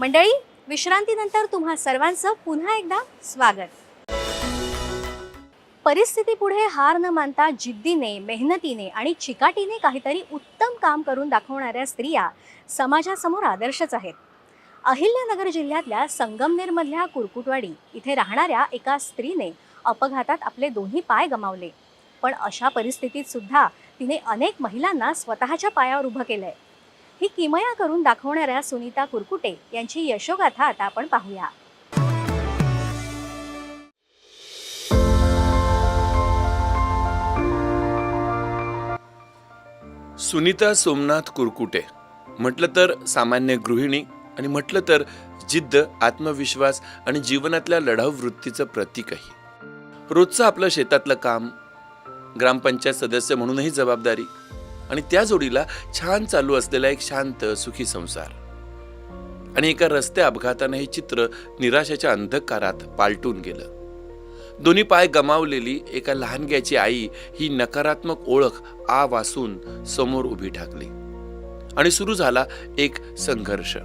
मंडळी विश्रांतीनंतर तुम्हा सर्वांचं पुन्हा एकदा स्वागत. परिस्थितीपुढे हार न मानता जिद्दीने मेहनतीने आणि चिकाटीने काहीतरी उत्तम काम करून दाखवणाऱ्या स्त्रिया समाजासमोर आदर्शच आहेत. अहिल्यानगर जिल्ह्यातल्या संगमनेरमधल्या कुरकुटवाडी इथे राहणाऱ्या एका स्त्रीने अपघातात आपले दोन्ही पाय गमावले. पण अशा परिस्थितीत सुद्धा तिने अनेक महिलांना स्वतःच्या पायावर उभं केलंय. ही किमया करून दाखवणाऱ्या सुनीता कुरकुटे यांची यशोगाथा आता आपण पाहूया. सुनीता सोमनाथ कुरकुटे. म्हटलं तर सामान्य गृहिणी आणि म्हटलं तर जिद्द आत्मविश्वास आणि जीवनातल्या लढाऊ वृत्तीचं प्रतीक आहे रोजचं आपलं शेतातलं काम ग्रामपंचायत सदस्य म्हणूनही जबाबदारी आणि त्या जोडीला छान चालू असलेला एक शांत सुखी संसार. आणि एका रस्ते अपघातानं हे चित्र निराशेच्या अंधकारात पालटून गेलं. दोन्ही पाय गमावलेली एका लहानग्याची आई ही नकारात्मक ओळख आ वासून समोर उभी ठाकली. आणि सुरू झाला एक संघर्ष.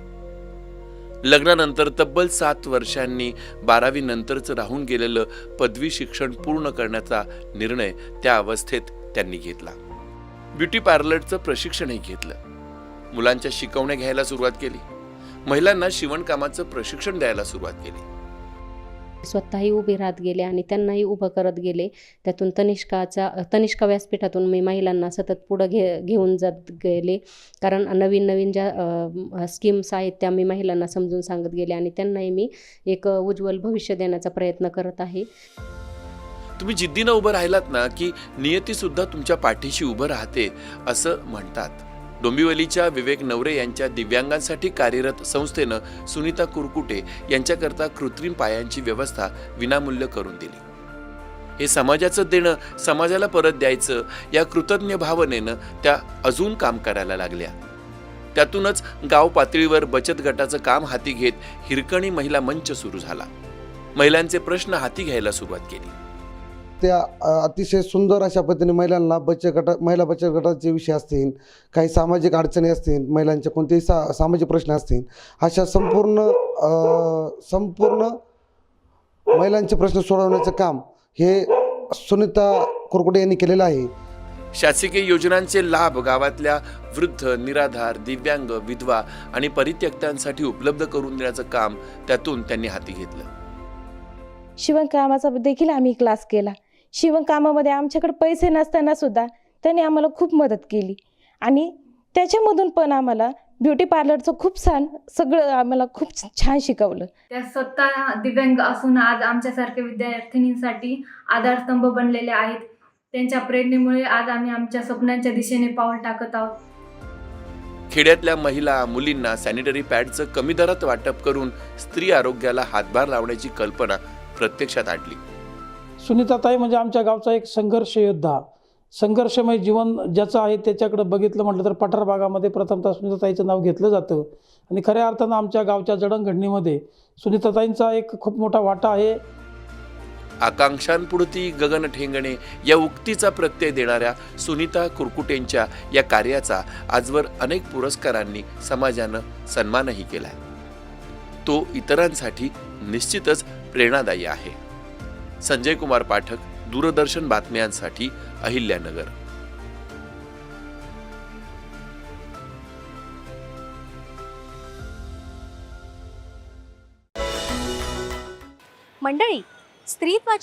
लग्नानंतर तब्बल सात वर्षांनी बारावी नंतरच राहून गेलेलं पदवी शिक्षण पूर्ण करण्याचा निर्णय त्या अवस्थेत त्यांनी घेतला. ब्युटी पार्लरचं प्रशिक्षणही घेतलं. मुलांच्या शिकवण्या घ्यायला सुरुवात केली. महिलांना शिवणकामाचं प्रशिक्षण द्यायला सुरुवात केली. स्वतःही उभे राहत गेले आणि त्यांनाही उभं करत गेले. त्यातून तनिष्काचा तनिष्का व्यासपीठातून मी महिलांना सतत पुढं घे घेऊन जात गेले. कारण नवीन नवीन ज्या स्कीम्स आहेत त्या मी महिलांना समजून सांगत गेले आणि त्यांनाही मी एक उज्ज्वल भविष्य देण्याचा प्रयत्न करत आहे. तुम्ही जिद्दीनं उभं राहिलात ना की नियतीसुद्धा तुमच्या पाठीशी उभं राहते असं म्हणतात. डोंबिवलीच्या विवेक नवरे यांच्या दिव्यांगांसाठी कार्यरत संस्थेनं सुनीता कुरकुटे यांच्याकरता कृत्रिम पायांची व्यवस्था विनामूल्य करून दिली. हे समाजाचं देणं समाजाला परत द्यायचं या कृतज्ञ भावनेनं त्या अजून काम करायला लागल्या. त्यातूनच गाव पातळीवर बचत गटाचं काम हाती घेत हिरकणी महिला मंच सुरू झाला. महिलांचे प्रश्न हाती घ्यायला सुरुवात केली. त्या अतिशय सुंदर अशा पद्धतीने महिलांना बचत गटा महिला बचत गटाचे विषय असतील काही सामाजिक अडचणी असतील महिलांचे कोणतेही सा सामाजिक प्रश्न असतील अशा संपूर्ण संपूर्ण महिलांचे प्रश्न सोडवण्याचं काम हे सुनीता कुरकुटे यांनी केलेलं आहे. शासकीय योजनांचे लाभ गावातल्या वृद्ध निराधार दिव्यांग विधवा आणि परित्यक्तांसाठी उपलब्ध करून देण्याचं काम त्यातून त्यांनी हाती घेतलं. शिवणकामाचा देखील आम्ही क्लास केला. शिवणकामामध्ये आमच्याकडे पैसे नसताना सुद्धा त्यांनी आम्हाला खूप मदत केली. आणि त्याच्यामधून पण आम्हाला ब्युटी पार्लरचं खूप छान सगळं आम्हाला खूप छान शिकवलं. त्या स्वतः दिव्यांग असून आज आमच्यासारख्या विद्यार्थिनींसाठी आधारस्तंभ बनलेले आहेत. त्यांच्या प्रेरणेमुळे आज आम्ही आमच्या स्वप्नांच्या दिशेने पाऊल टाकत आहोत. खेड्यातल्या महिला मुलींना सॅनिटरी पॅडचं कमी दरात वाटप करून स्त्री आरोग्याला हातभार लावण्याची कल्पना प्रत्यक्षात आणली. सुनीताताई म्हणजे आमच्या गावचा एक संघर्ष योद्धा. संघर्षमय जीवन ज्याचं आहे त्याच्याकडे बघितलं म्हटलं तर पठार भागामध्ये प्रथमतः सुनीताताईचं नाव घेतलं जातं. आणि खऱ्या अर्थानं आमच्या गावच्या जडणघडणीमध्ये सुनीताताईंचा एक खूप मोठा वाटा आहे. आकांक्षांपुढती गगन ठेंगणे या उक्तीचा प्रत्यय देणाऱ्या सुनीता कुरकुटेंच्या या कार्याचा आजवर अनेक पुरस्कारांनी समाजानं सन्मानही केलाय. तो इतरांसाठी निश्चितच प्रेरणादायी आहे. संजय कुमार पाठक दूरदर्शन बातम्यांसाठी अहिल्यानगर. मंडळी स्त्रीत्वाच्या